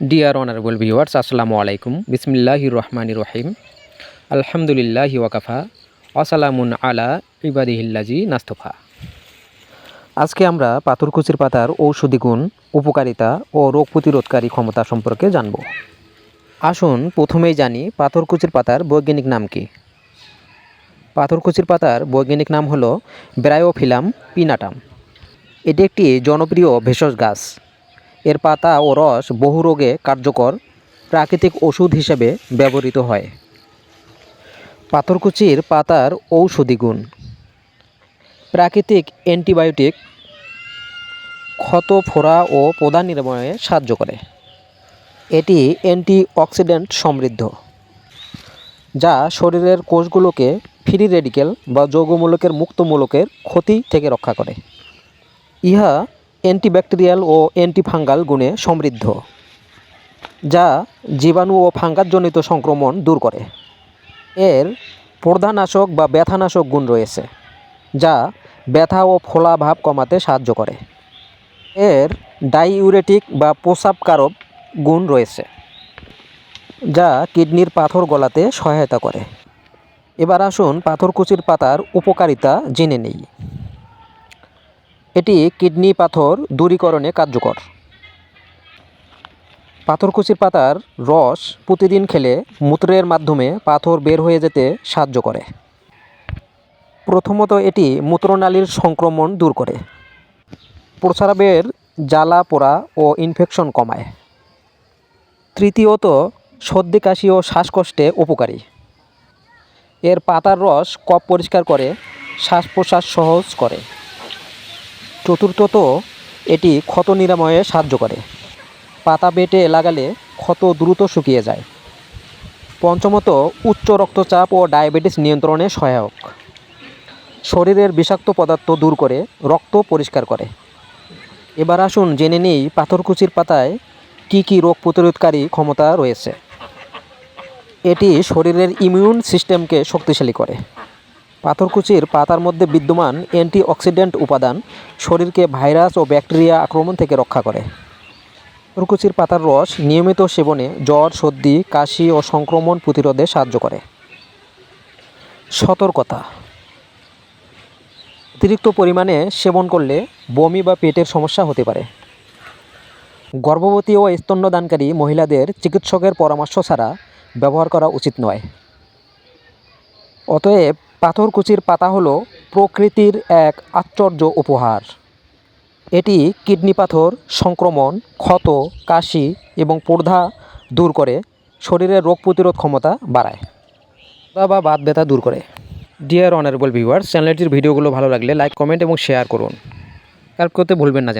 Deer honourable viewers আসসালামু আলাইকুম বিসমিল্লাহি রহমান রহিম আলহামদুলিল্লাহি ওয়াকাফা আসালামুন আলা ইবাদিহিল্লাজি নাস্তফা আজকে আমরা পাথরকুচির পাতার ঔষধি গুণ, উপকারিতা ও রোগ প্রতিরোধকারী ক্ষমতা সম্পর্কে জানব। আসুন প্রথমেই জানি পাথরকুচির পাতার বৈজ্ঞানিক নাম কি। পাথরকুচির পাতার বৈজ্ঞানিক নাম হলো ব্রায়োফিলাম পিনাটাম এটি একটি জনপ্রিয় ভেষজ গাছ। এর পাতা ও রস বহু রোগে কার্যকর প্রাকৃতিক ওষুধ হিসেবে ব্যবহৃত হয়। পাথরকুচির পাতার ঔষধি গুণ। প্রাকৃতিক অ্যান্টিবায়োটিক ক্ষত ফোড়া ও প্রদান নিরাময়ে সাহায্য করে। এটি অ্যান্টিঅক্সিডেন্ট সমৃদ্ধ, যা শরীরের কোষগুলোকে ফ্রি রেডিকেল বা যৌগমূলকের মুক্তমূলকের ক্ষতি থেকে রক্ষা করে। ইহা অ্যান্টিব্যাকটেরিয়াল ও অ্যান্টিফাঙ্গাল গুণে সমৃদ্ধ, যা জীবাণু ও ফাঙ্গাসজনিত সংক্রমণ দূর করে। এর প্রধানাশক বা ব্যথানাশক গুণ রয়েছে, যা ব্যথা ও ফোলা ভাব কমাতে সাহায্য করে। এর ডাইউরেটিক বা প্রসাবকারক গুণ রয়েছে, যা কিডনির পাথর গলাতে সহায়তা করে। এবার আসুন পাথরকুচির পাতার উপকারিতা জেনে নেই। এটি কিডনি পাথর দূরীকরণে কার্যকর। পাথরকুচির পাতার রস প্রতিদিন খেলে মূত্রের মাধ্যমে পাথর বের হয়ে যেতে সাহায্য করে। প্রথমত এটি মূত্রনালীর সংক্রমণ দূর করে। প্রস্রাবের জ্বালা, পোড়া ও ইনফেকশন কমায়। তৃতীয়ত, সর্দি, কাশি ও শ্বাসকষ্টে উপকারী। এর পাতার রস কফ পরিষ্কার করে শ্বাস প্রশ্বাস সহজ করে। চতুর্থত এটি ক্ষত নিরাময়ে সাহায্য করে। পাতা বেটে লাগালে ক্ষত দ্রুত শুকিয়ে যায়। পঞ্চমত, উচ্চ রক্তচাপ ও ডায়াবেটিস নিয়ন্ত্রণে সহায়ক। শরীরের বিষাক্ত পদার্থ দূর করে রক্ত পরিষ্কার করে। এবার আসুন জেনে নিই পাথরকুচির পাতায় কি কি রোগ প্রতিরোধকারী ক্ষমতা রয়েছে। এটি শরীরের ইমিউন সিস্টেমকে শক্তিশালী করে। পাথরকুচির পাতার মধ্যে বিদ্যমান অ্যান্টিঅক্সিডেন্ট উপাদান শরীরকে ভাইরাস ও ব্যাকটেরিয়া আক্রমণ থেকে রক্ষা করে। পাথরকুচির পাতার রস নিয়মিত সেবনে জ্বর, সর্দি, কাশি ও সংক্রমণ প্রতিরোধে সাহায্য করে। সতর্কতা। অতিরিক্ত পরিমাণে সেবন করলে বমি বা পেটের সমস্যা হতে পারে। গর্ভবতী ও স্তন্যদানকারী মহিলাদের চিকিৎসকের পরামর্শ ছাড়া ব্যবহার করা উচিত নয়। অতএব পাথরকুচির পাতা হলো প্রকৃতির এক আশ্চর্য উপহার। এটি কিডনি পাথর, সংক্রমণ, ক্ষত, কাশি এবং প্রধা দূর করে, শরীরের রোগ প্রতিরোধ ক্ষমতা বাড়ায়। বা বাত ব্যথা দূর করে। ডিয়ার অনারেবল ভিউয়ার্স চ্যানেলটির ভিডিওগুলো ভালো লাগলে লাইক কমেন্ট এবং শেয়ার করুন। আর করতে ভুলবেন না।